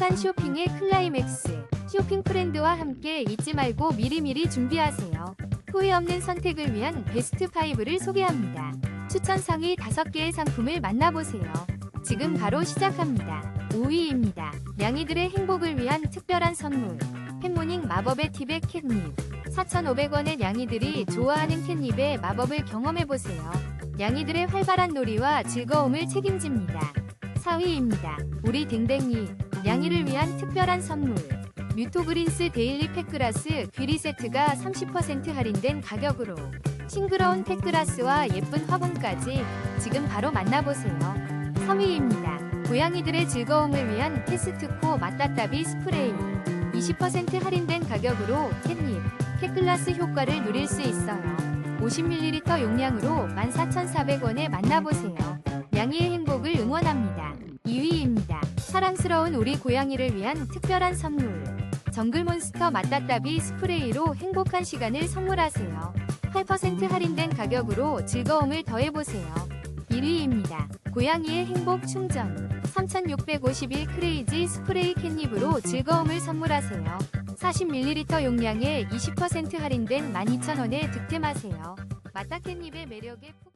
행복한 쇼핑의 클라이맥스. 쇼핑 프렌드와 함께 잊지 말고 미리미리 준비하세요. 후회 없는 선택을 위한 베스트 5를 소개합니다. 추천 상위 5개의 상품을 만나보세요. 지금 바로 시작합니다. 5위입니다. 냥이들의 행복을 위한 특별한 선물. 팬모닝 마법의 팁의 캣닙. 4,500원의 냥이들이 좋아하는 캣닙의 마법을 경험해보세요. 냥이들의 활발한 놀이와 즐거움을 책임집니다. 4위입니다. 우리 댕댕이. 냥이를 위한 특별한 선물. 뮤토그린스 데일리 팩그라스 귀리 세트가 30% 할인된 가격으로 싱그러운 팩그라스와 예쁜 화분까지 지금 바로 만나보세요. 3위입니다. 고양이들의 즐거움을 위한 캐스트코 맛다따비 스프레이 20% 할인된 가격으로 캣닙, 캣글라스 효과를 누릴 수 있어요. 50ml 용량으로 14,400원에 만나보세요. 양이의 행복을 응원합니다. 2위입니다. 사랑스러운 우리 고양이를 위한 특별한 선물. 정글몬스터 맛다따비 스프레이로 행복한 시간을 선물하세요. 8% 할인된 가격으로 즐거움을 더해보세요. 1위입니다. 고양이의 행복 충전. 3651 크레이지 스프레이 캣닙으로 즐거움을 선물하세요. 40ml 용량에 20% 할인된 12,000원에 득템하세요. 맛다 캣닙의 매력에 푹